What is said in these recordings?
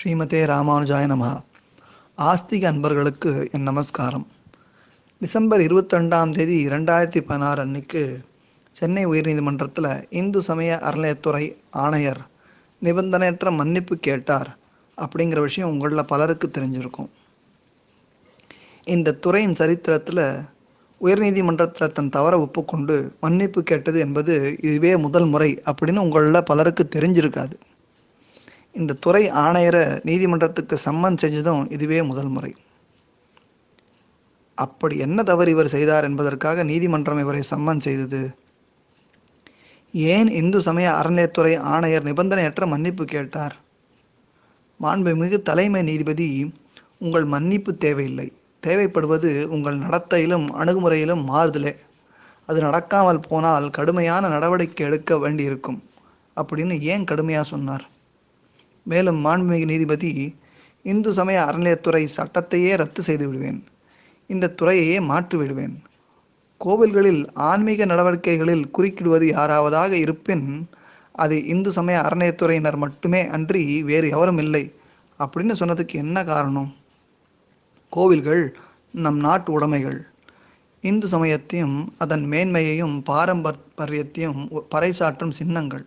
ஸ்ரீமதே ராமானுஜாய நமஹா. ஆஸ்திக அன்பர்களுக்கு என் நமஸ்காரம். டிசம்பர் இருபத்திரெண்டாம் தேதி ரெண்டாயிரத்தி பதினாறு அன்னைக்கு சென்னை உயர்நீதிமன்றத்தில் இந்து சமய அறநிலையத்துறை ஆணையர் நிபந்தனையற்ற மன்னிப்பு கேட்டார் அப்படிங்கிற விஷயம் உங்களில் பலருக்கு தெரிஞ்சிருக்கும். இந்த துறையின் சரித்திரத்தில் உயர்நீதிமன்றத்தில் தன் தவறை ஒப்புக்கொண்டு மன்னிப்பு கேட்டது என்பது இதுவே முதல் முறை அப்படின்னு உங்களில் பலருக்கு தெரிஞ்சிருக்காது. இந்த துறை ஆணையரை நீதிமன்றத்துக்கு சம்மன் செஞ்சதும் இதுவே முதல் முறை. அப்படி என்ன தவறு இவர் செய்தார் என்பதற்காக நீதிமன்றம் இவரை சம்மன் செய்தது? ஏன் இந்து சமய அறநிலையத்துறை ஆணையர் நிபந்தனையற்ற மன்னிப்பு கேட்டார்? மாண்புமிகு தலைமை நீதிபதி உங்கள் மன்னிப்பு தேவையில்லை. தேவைப்படுவது உங்கள் நடத்தையிலும் அணுகுமுறையிலும் மாறுதலே. அது நடக்காமல் போனால் கடுமையான நடவடிக்கை எடுக்க வேண்டியிருக்கும். அப்படின்னு ஏன் கடுமையாக சொன்னார்? மேலும் மாண்புமிகு நீதிபதி இந்து சமய அறநிலையத்துறை சட்டத்தையே ரத்து செய்து விடுவேன். இந்த துறையையே மாற்றி விடுவேன். கோவில்களில் ஆன்மீக நடவடிக்கைகளில் குறுக்கிடுவது யாராவதாக இருப்பின் அது இந்து சமய அறநிலையத்துறையினர் மட்டுமே அன்றி வேறு எவரும் இல்லை. அப்படின்னு சொன்னதுக்கு என்ன காரணம்? கோவில்கள் நம் நாட்டு உடைமைகள். இந்து சமயத்தையும் அதன் மேன்மையையும் பாரம்பரியத்தையும் பறைசாற்றும் சின்னங்கள்.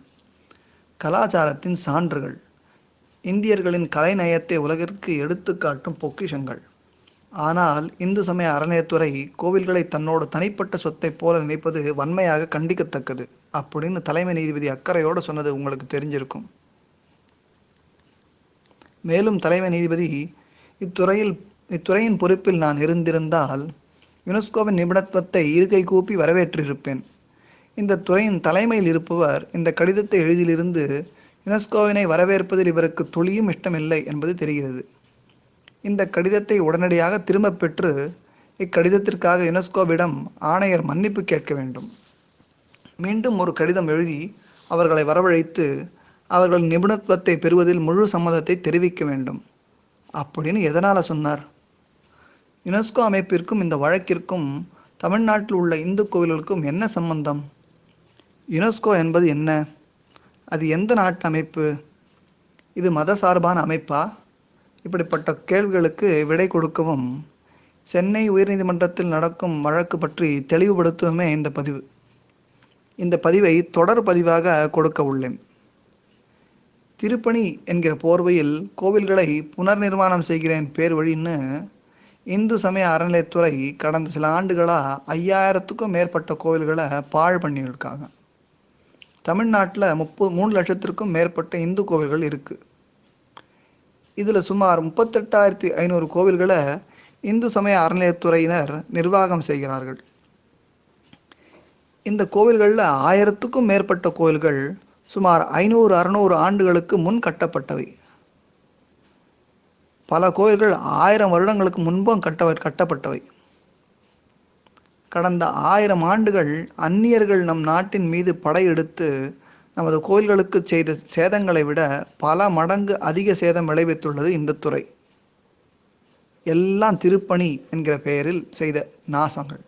கலாச்சாரத்தின் சான்றுகள். இந்தியர்களின் கலைநயத்தை உலகிற்கு எடுத்துக்காட்டும் பொக்கிஷங்கள். ஆனால் இந்து சமய அறநிலையத்துறை கோவில்களை தன்னோட தனிப்பட்ட சொத்தை போல நினைப்பது வன்மையாக கண்டிக்கத்தக்கது அப்படின்னு தலைமை நீதிபதி அக்கறையோடு சொன்னது உங்களுக்கு தெரிஞ்சிருக்கும். மேலும் தலைமை நீதிபதி இத்துறையில் இத்துறையின் பொறுப்பில் நான் இருந்திருந்தால் யுனெஸ்கோவின் நிபுணத்துவத்தை இருக்கை கூப்பி வரவேற்றிருப்பேன். இந்த துறையின் தலைமையில் இருப்பவர் இந்த கடிதத்தை எழுதியிலிருந்து யுனெஸ்கோவினை வரவேற்பதில் இவருக்கு துளியும் இஷ்டமில்லை என்பது தெரிகிறது. இந்த கடிதத்தை உடனடியாக திரும்பப் பெற்று இக்கடிதத்திற்காக யுனெஸ்கோவிடம் ஆணையர் மன்னிப்பு கேட்க வேண்டும். மீண்டும் ஒரு கடிதம் எழுதி அவர்களை வரவழைத்து அவர்கள் நிபுணத்துவத்தை பெறுவதில் முழு சம்மதத்தை தெரிவிக்க வேண்டும். அப்படின்னு எதனால் சொன்னார்? யுனெஸ்கோ அமைப்பிற்கும் இந்த வழக்கிற்கும் தமிழ்நாட்டில் உள்ள இந்து கோவில்களுக்கும் என்ன சம்பந்தம்? யுனெஸ்கோ என்பது என்ன? அது எந்த நாட்டு அமைப்பு? இது மத சார்பான அமைப்பா? இப்படிப்பட்ட கேள்விகளுக்கு விடை கொடுக்கவும் சென்னை உயர்நீதிமன்றத்தில் நடக்கும் வழக்கு பற்றி தெளிவுபடுத்துவமே இந்த பதிவு. இந்த பதிவை தொடர் பதிவாக கொடுக்க உள்ளேன். திருப்பணி என்கிற போர்வையில் கோவில்களை புனர் நிர்மாணம் செய்கிறேன் பேர் வழின்னு இந்து சமய அறநிலையத்துறை கடந்த சில ஆண்டுகளாக ஐயாயிரத்துக்கும் மேற்பட்ட கோவில்களை பாழ் பண்ணியிருக்காங்க. தமிழ்நாட்டில் முப்பது மூணு லட்சத்திற்கும் மேற்பட்ட இந்து கோவில்கள் இருக்கு. இதில் சுமார் முப்பத்தெட்டாயிரத்தி ஐநூறு கோவில்களை இந்து சமய அறநிலையத்துறையினர் நிர்வாகம் செய்கிறார்கள். இந்த கோவில்களில் ஆயிரத்துக்கும் மேற்பட்ட கோவில்கள் சுமார் ஐநூறு அறுநூறு ஆண்டுகளுக்கு முன் கட்டப்பட்டவை. பல கோயில்கள் ஆயிரம் வருடங்களுக்கு முன்பும் கட்ட கட்டப்பட்டவை. கடந்த ஆயிரம் ஆண்டுகள் அந்நியர்கள் நம் நாட்டின் மீது படையெடுத்து நமது கோயில்களுக்கு செய்த சேதங்களை விட பல மடங்கு அதிக சேதம் விளைவித்துள்ளது இந்த துறை. எல்லாம் திருப்பணி என்கிற பெயரில் செய்த நாசங்கள்.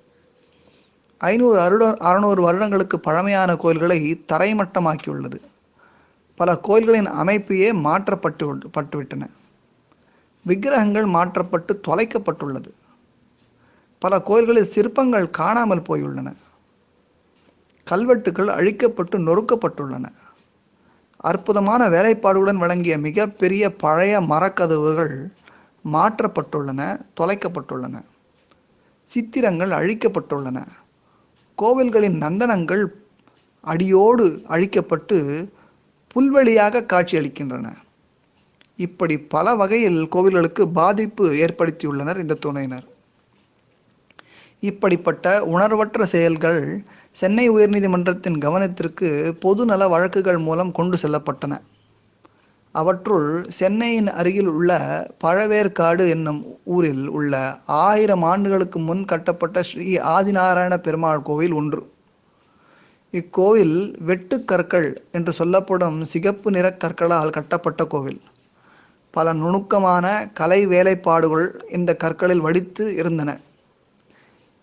ஐநூறு அருட அறுநூறு வருடங்களுக்கு பழமையான கோயில்களை தரைமட்டமாக்கியுள்ளது. பல கோயில்களின் அமைப்பையே மாற்றப்பட்டு பட்டுவிட்டன. விக்கிரகங்கள் மாற்றப்பட்டு தொலைக்கப்பட்டுள்ளது. பல கோயில்களில் சிற்பங்கள் காணாமல் போயுள்ளன. கல்வெட்டுகள் அழிக்கப்பட்டு நொறுக்கப்பட்டுள்ளன. அற்புதமான வேலைப்பாடுடன் வழங்கிய மிகப்பெரிய பழைய மரக்கதவுகள் மாற்றப்பட்டுள்ளன தொலைக்கப்பட்டுள்ளன. சித்திரங்கள் அழிக்கப்பட்டுள்ளன. கோவில்களின் நந்தனங்கள் அடியோடு அழிக்கப்பட்டு புல்வெளியாக காட்சியளிக்கின்றன. இப்படி பல வகையில் கோவில்களுக்கு பாதிப்பு ஏற்படுத்தியுள்ளனர் இந்த துணையினர். இப்படிப்பட்ட உணர்வற்ற செயல்கள் சென்னை உயர்நீதிமன்றத்தின் கவனத்திற்கு பொதுநல வழக்குகள் மூலம் கொண்டு செல்லப்பட்டன. அவற்றுள் சென்னையின் அருகில் உள்ள பழவேற்காடு என்னும் ஊரில் உள்ள ஆயிரம் ஆண்டுகளுக்கு முன் கட்டப்பட்ட ஸ்ரீ ஆதிநாராயண பெருமாள் கோவில் ஒன்று. இக்கோவில் வெட்டுக்கற்கள் என்று சொல்லப்படும் சிகப்பு நிற கற்களால் கட்டப்பட்ட கோவில். பல நுணுக்கமான கலை வேலைப்பாடுகள் இந்த கற்களில் வடித்து இருந்தன.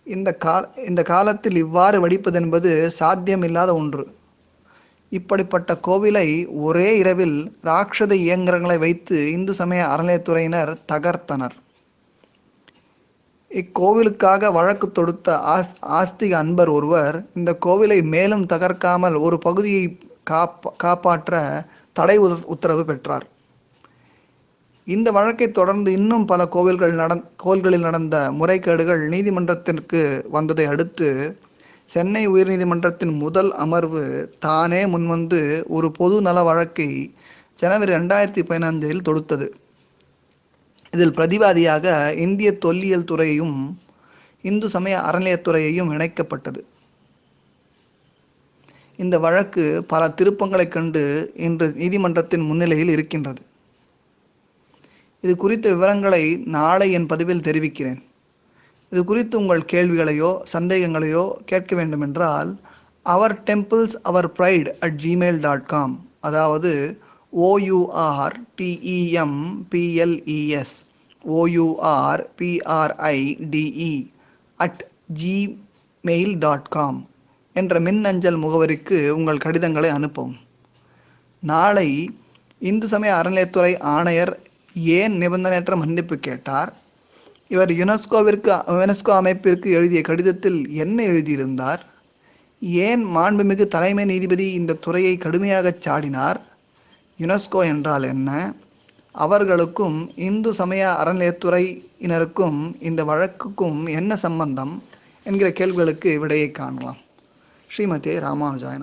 இந்த கா இந்த காலத்தில் இவ்வாறு வடிப்பதென்பது சாத்தியமில்லாத ஒன்று. இப்படிப்பட்ட கோவிலை ஒரே இரவில் ராட்சத இயந்திரங்களை வைத்து இந்து சமய அறநிலையத்துறையினர் தகர்த்தனர். இக்கோவிலுக்காக வழக்கு தொடுத்த ஆஸ் ஆஸ்திக அன்பர் ஒருவர் இந்த கோவிலை மேலும் தகர்க்காமல் ஒரு பகுதியை காப்ப காப்பாற்ற தடை உத- உத்தரவு பெற்றார். இந்த வழக்கை தொடர்ந்து இன்னும் பல கோவில்கள் நடந் கோவில்களில் நடந்த முறைகேடுகள் நீதிமன்றத்திற்கு வந்ததை அடுத்து சென்னை உயர்நீதிமன்றத்தின் முதல் அமர்வு தானே முன்வந்து ஒரு பொது நல வழக்கை ஜனவரி ரெண்டாயிரத்தி பதினைந்தில் தொடுத்தது. இதில் பிரதிவாதியாக இந்திய தொல்லியல் துறையும் இந்து சமய அறநிலையத்துறையையும் இணைக்கப்பட்டது. இந்த வழக்கு பல திருப்பங்களைக் கண்டு இன்று நீதிமன்றத்தின் முன்னிலையில் இருக்கின்றது. இது குறித்த விவரங்களை நாளை என் பதிவில் தெரிவிக்கிறேன். இது குறித்து உங்கள் கேள்விகளையோ சந்தேகங்களையோ கேட்க வேண்டுமென்றால் our temples our pride at Gmail dot com அதாவது O U R T E M P L E S O U R P R I D E at Gmail dot com என்ற மின்னஞ்சல் முகவரிக்கு உங்கள் கடிதங்களை அனுப்பவும். நாளை இந்து சமய அறநிலையத்துறை ஆணையர் ஏன் நிபந்தனையற்ற மன்னிப்பு கேட்டார்? இவர் யுனெஸ்கோவிற்கு யுனெஸ்கோ அமைப்பிற்கு எழுதிய கடிதத்தில் என்ன எழுதியிருந்தார்? ஏன் மாண்புமிகு தலைமை நீதிபதி இந்த துறையை கடுமையாகச் சாடினார்? யுனெஸ்கோ என்றால் என்ன? அவர்களுக்கும் இந்து சமய அறநிலையத்துறையினருக்கும் இந்த வழக்குக்கும் என்ன சம்பந்தம்? என்கிற கேள்விகளுக்கு விடையை காணலாம். ஸ்ரீமதி ராமானுஜாய